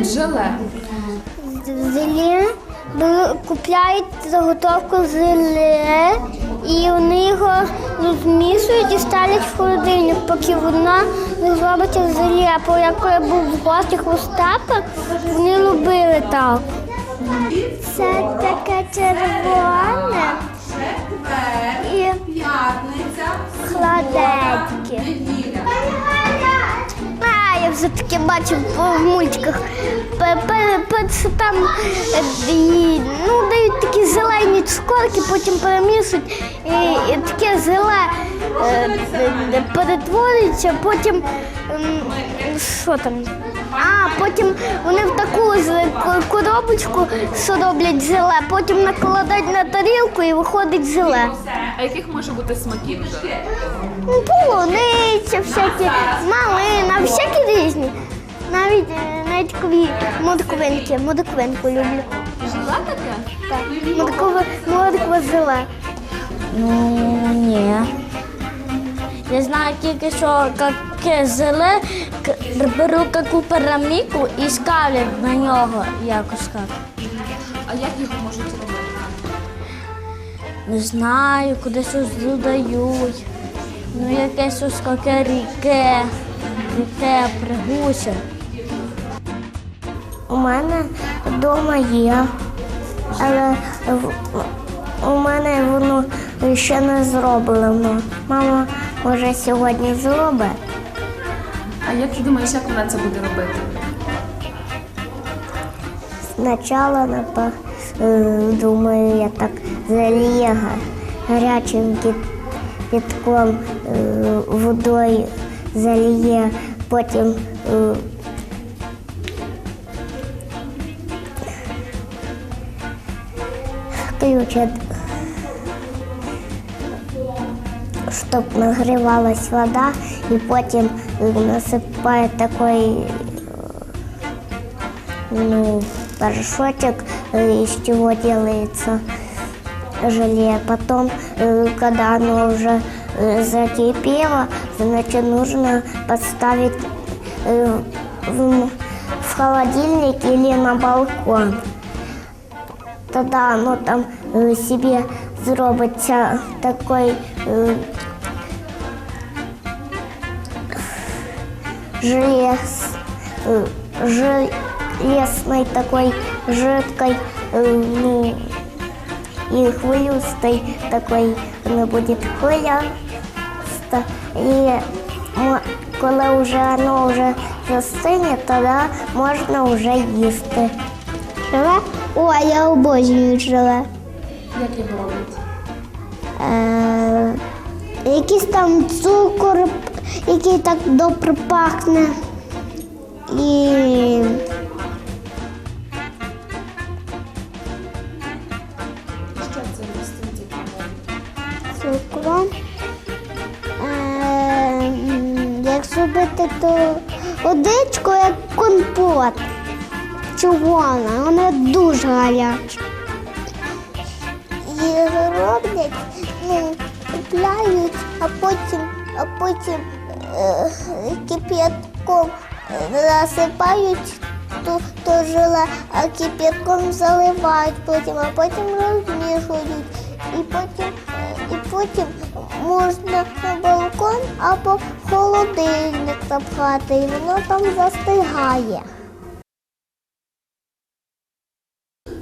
роблять желе? Зелі купляють заготовку зеле і вони його розмішують і ставлять в холодильник, поки вона не зробиться зелі. А коли я був в гостях у Стапа, вони любили так. Це таке червоне і хладеньке. Вже таке бачив в мультиках. Там е, ну, дають такі зелені цукорки, потім перемішують, і, і таке зеле е, е, перетворюється, потім що там? А, потім вони в таку коробочку, що роблять желе, потім накладають на тарілку і виходить желе. А яких може бути смаків? Ну, полуниця, всякі малина, всякі різні. Навіть е, навіть кові морквинки, морквинку люблю. Жила таке? Так. Морква, морква зеле. Ну, ні. Я знаю тільки, що яке зеле, беру яку пираміку і ставлять на нього якось так. А як їх можуть робити? Не знаю, куди щось додають. Ну, якесь щось таке ріке, ріке, пригуся. У мене вдома є, але у мене воно ще не зроблено. Мама може сьогодні зробить. А як ти думаєш, як вона це буде робити? Спочатку, е, думаю, я так заліє га- гарячим кипятком е, водою заліє, потім е, включать, щоб нагрівалась вода, і потім е, насипає такий ну, порошочек, э, из чего делается желе. Потом, э, когда оно уже закипело, значит, нужно поставить в, холодильник или на балкон. Тогда оно там э, себе зробиться такой э, желез, э, железной такой жидкой, и хвилюстой такой, она будет хвиляста. И мо- коли вже воно вже застине, тоді можна вже їсти. Желе? О, я обожнюю желе. Як його? Е, якийсь там цукор, який так добре пахне. І як зробити, то водичку, як компот. Червона, вона дуже гаряча. І роблять, ну, купляють, а потім, а потім е, кип'ятком засипають то, то желе, а кип'ятком заливають потім, а потім розмішують. І потім, і потім можна на балкон або в холодильник запхати, і воно там застигає.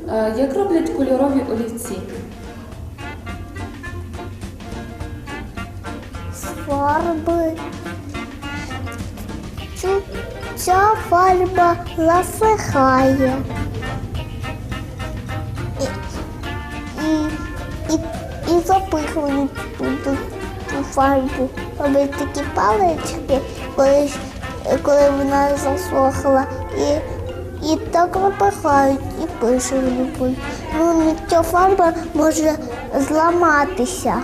Е, Як роблять кольорові олівці? з фарби. Ця фарба засихає. І, і запихують ту фарбу. Робили такі палички, коли, коли вона засохла. І, і так напихають і пишуть. Ну, ця фарба може зламатися.